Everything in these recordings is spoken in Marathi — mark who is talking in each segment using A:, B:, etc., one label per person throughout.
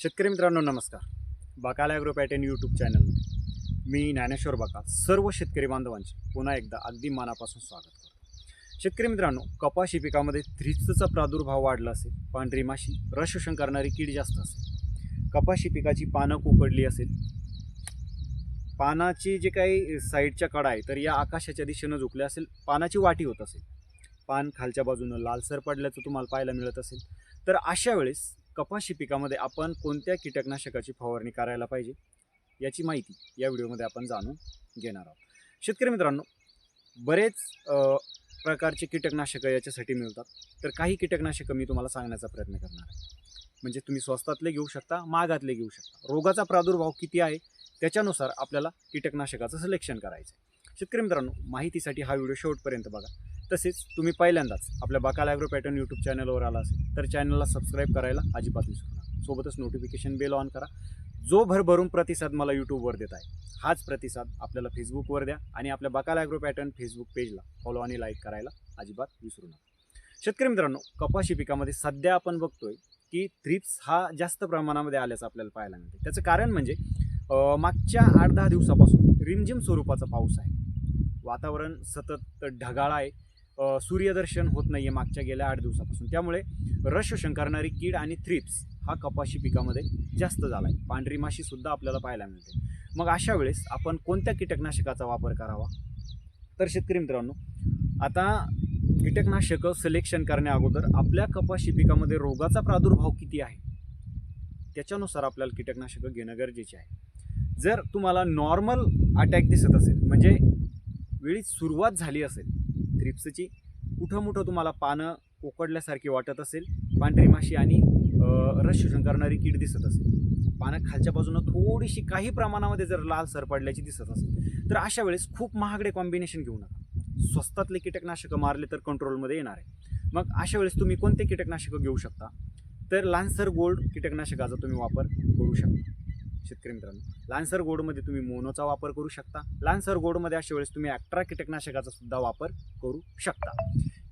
A: शेतकरी मित्रांनो नमस्कार. बकाल ॲग्रो पॅटर्न यूट्यूब चॅनलमध्ये मी ज्ञानेश्वर बकाल सर्व शेतकरी बांधवांचे पुन्हा एकदा अगदी मनापासून स्वागत करतो. शेतकरी मित्रांनो कपाशी पिकामध्ये थ्रिप्सचा प्रादुर्भाव वाढला असेल पांढरी माशी रस शोषण करणारी कीड जास्त असेल कपाशी पिकाची पानं कुकडली असेल पानाची जे काही साईडच्या कडा आहे तर या आकाशाच्या दिशेनं झुकल्या असेल पानाची वाटी होत असेल पान खालच्या बाजूनं लालसर पडल्याचं तुम्हाला पाहायला मिळत असेल तर अशा वेळेस कपाशी पिकामध्ये आपण कोणत्या कीटकनाशकाची फवारणी करायला पाहिजे याची माहिती या व्हिडिओमध्ये आपण जाणून घेणार आहोत. शेतकरी मित्रांनो बरेच प्रकारचे कीटकनाशकं याच्यासाठी मिळतात. तर काही कीटकनाशकं मी तुम्हाला सांगण्याचा प्रयत्न करणार आहे. म्हणजे तुम्ही स्वस्तातले घेऊ शकता महागातले घेऊ शकता. रोगाचा प्रादुर्भाव किती आहे त्याच्यानुसार आपल्याला कीटकनाशकाचं सिलेक्शन करायचं आहे शेतकरी मित्रांनो माहितीसाठी हा व्हिडिओ शेवटपर्यंत बघा. तसेच तुम्ही पहिल्यांदाच आपल्या बकाल ॲग्रो पॅटर्न यूट्यूब चॅनलवर आला असेल तर चॅनलला सबस्क्राईब करायला अजिबात विसरू नका. सोबतच नोटिफिकेशन बेल ऑन करा. जो भरभरून प्रतिसाद मला यूट्यूबवर देत आहे. हाच प्रतिसाद आपल्याला फेसबुकवर द्या आणि आपल्या बकाल ॲग्रो पॅटर्न फेसबुक पेजला फॉलो आणि लाईक करायला अजिबात विसरू नका. शेतकरी मित्रांनो कपाशी पिकामध्ये सध्या आपण बघतोय की थ्रिप्स हा जास्त प्रमाणामध्ये आल्याचं आपल्याला पाहायला मिळते त्याचं कारण म्हणजे मागच्या आठ दहा दिवसापासून रिमझिम स्वरूपाचा पाऊस आहे. वातावरण सतत ढगाळ आहे. सूर्यदर्शन होत नाही आहे मागच्या गेल्या आठ दिवसापासून. त्यामुळे रस शोषण करणारी कीड आणि थ्रिप्स हा कपाशी पिकामध्ये जास्त झाला आहे पांढरी माशीसुद्धा आपल्याला पाहायला मिळते. मग अशा वेळेस आपण कोणत्या कीटकनाशकाचा वापर करावा? तर शेतकरी मित्रांनो आता कीटकनाशकं सिलेक्शन करण्याअगोदर आपल्या कपाशी पिकामध्ये रोगाचा प्रादुर्भाव किती आहे? त्याच्यानुसार आपल्याला कीटकनाशकं घेणं गरजेचे आहे. जर तुम्हाला नॉर्मल अटॅक दिसत असेल म्हणजे वेळी सुरुवात झाली असेल थ्रिप्सची कुठं मुठं तुम्हाला पानं कोकडल्यासारखी वाटत असेल पांढरी माशी आणि रस शोषण करणारी कीड दिसत असेल. पानं खालच्या बाजूनं थोडीशी काही प्रमाणामध्ये जर लाल सर पडल्याची दिसत असेल तर अशा वेळेस खूप महागडे कॉम्बिनेशन घेऊ नका. स्वस्तातले कीटकनाशकं मारले तर कंट्रोलमध्ये येणार आहे. मग अशा वेळेस तुम्ही कोणते कीटकनाशकं घेऊ शकता? तर लान्सर गोल्ड कीटकनाशकाचा तुम्ही वापर करू शकता. शेतकरी मित्रांनो लान्सर गोडमध्ये तुम्ही मोनोचा वापर करू शकता. लान्सर गोडमध्ये अशा वेळेस तुम्ही ॲक्ट्रा कीटकनाशकाचा सुद्धा वापर करू शकता.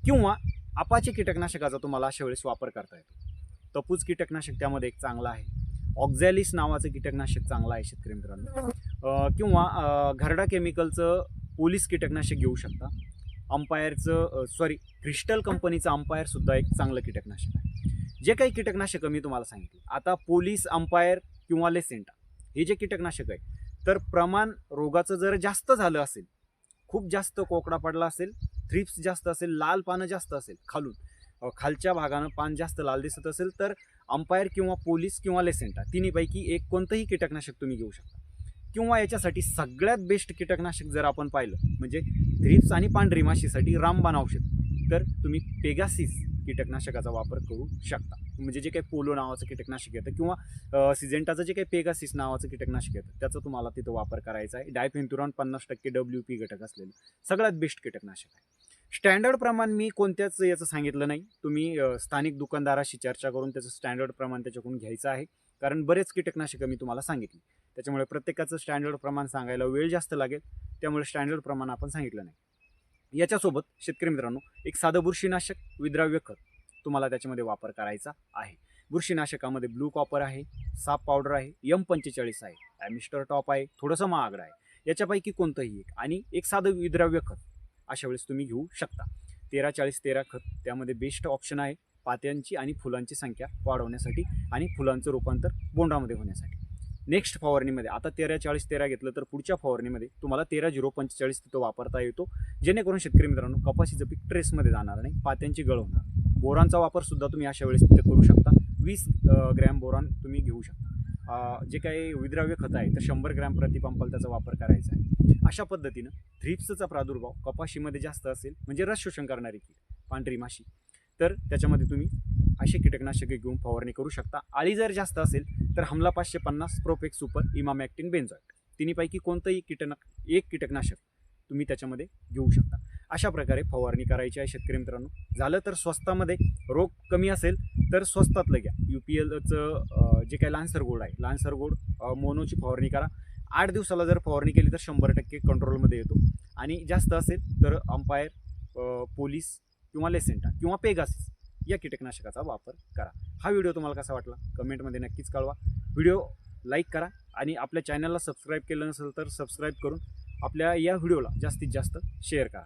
A: किंवा अपाचे कीटकनाशकाचा तुम्हाला अशा वेळेस वापर करता येतो. तपूज कीटकनाशक त्यामध्ये एक चांगला आहे. ऑक्झॅलिस नावाचं कीटकनाशक चांगलं आहे शेतकरी मित्रांनो. किंवा घरडा केमिकलचं पोलीस कीटकनाशक घेऊ शकता. अंपायरचं सॉरी क्रिस्टल कंपनीचं अंपायरसुद्धा एक चांगलं कीटकनाशक आहे. जे काही कीटकनाशकं मी तुम्हाला सांगितली. आता पोलीस अंपायर किंवा लेसेंटा हे जे कीटकनाशक आहे तर प्रमाण रोगाचं जर जास्त झालं असेल खूप जास्त कोकडा पडला असेल थ्रिप्स जास्त असेल लाल पानं जास्त असेल खालून खालच्या भागानं पान जास्त लाल दिसत असेल तर अंपायर किंवा पोलीस किंवा लेसेंटा तिन्हीपैकी एक कोणतंही कीटकनाशक तुम्ही घेऊ शकता. किंवा याच्यासाठी सगळ्यात बेस्ट कीटकनाशक जर आपण पाहिलं म्हणजे थ्रिप्स आणि पांढरी माशीसाठी रामबाण औषध तर तुम्ही पेगासिस कीटकनाशकाचा वापर करू शकता. म्हणजे जे काही पोलो नावाचं कीटकनाशक येतं किंवा सिजेंटाचं जे काही पेगासिस नावाचं कीटकनाशक येतं त्याचा तुम्हाला तिथं वापर करायचा आहे. डायफेंथुरॉन पन्नास टक्के डब्ल्यू पी घटक असलेलं सगळ्यात बेस्ट कीटकनाशक आहे. स्टँडर्ड प्रमाण मी कोणत्याच याचं सांगितलं नाही. तुम्ही स्थानिक दुकानदाराशी चर्चा करून त्याचं स्टँडर्ड प्रमाण त्याच्याकडून घ्यायचं आहे. कारण बरेच कीटकनाशकं मी तुम्हाला सांगितली. त्याच्यामुळे प्रत्येकाचं स्टँडर्ड प्रमाण सांगायला वेळ जास्त लागेल. त्यामुळे स्टँडर्ड प्रमाण आपण सांगितलं नाही. याच्यासोबत शेतकरी मित्रांनो एक साधं बुरशीनाशक विद्राव्य खत तुम्हाला त्याच्यामध्ये वापर करायचा आहे. बुरशीनाशकामध्ये ब्लू कॉपर आहे साप पावडर आहे यम पंचेचाळीस आहे ॲमिस्टर टॉप आहे थोडंसं महागडं आहे. याच्यापैकी कोणतंही एक आणि एक साधं विद्राव्य खत अशा वेळेस तुम्ही घेऊ शकता. तेरा चाळीस तेरा खत त्यामध्ये बेस्ट ऑप्शन आहे पात्यांची आणि फुलांची संख्या वाढवण्यासाठी आणि फुलांचं रूपांतर बोंडामध्ये होण्यासाठी. नेक्स्ट फवारणीमध्ये आता तेरा चाळीस तेरा घेतलं तर पुढच्या फवारणीमध्ये तुम्हाला तेरा झिरो पंचेचाळीस तिथं वापरता येतो. जेणेकरून शेतकरी मित्रांनो कपाशीचं पीक ट्रेसमध्ये जाणार नाही पात्यांची गळ होणार बोरांचा वापरसुद्धा तुम्ही अशा वेळेस तिथे करू शकता. वीस ग्रॅम बोरान तुम्ही घेऊ शकता. जे काही विद्राव्य खत आहे तर शंभर ग्रॅम प्रतिपंपाल त्याचा वापर करायचा आहे. अशा पद्धतीनं थ्रिप्सचा प्रादुर्भाव कपाशीमध्ये जास्त असेल म्हणजे रस शोषण करणारी कीड पांढरी माशी तर त्याच्यामध्ये तुम्ही असे कीटकनाशके घेऊन फवारणी करू शकता. आळी जर जास्त असेल तर हमला पाचशे पन्नास प्रोपेक सुपर इमामॅक्टिन बेन्झॉइट तिन्हीपैकी कोणतंही कीटना एक कीटकनाशक तुम्ही त्याच्यामध्ये घेऊ शकता. अशा प्रकारे फवारणी करायची आहे शेतकरी मित्रांनो. झालं तर स्वस्तामध्ये रोग कमी असेल तर स्वस्तातलं घ्या. यू पी एलचं जे काही लान्सर गोड आहे लान्सर गोड मोनोची फवारणी करा. आठ दिवसाला जर फवारणी केली तर शंभर टक्के कंट्रोलमध्ये येतो. आणि जास्त असेल तर अंपायर पोलीस किंवा लेसेंटा किंवा पेगासिस या कीटकनाशकाचा वापर करा. हा व्हिडिओ तुम्हाला कसा वाटला? कमेंटमध्ये नक्कीच कळवा. व्हिडिओ लाईक करा आणि आपल्या चॅनलला सबस्क्राईब केलं नसेल तर सबस्क्राईब करून आपल्या या व्हिडिओला जास्तीत जास्त शेअर करा.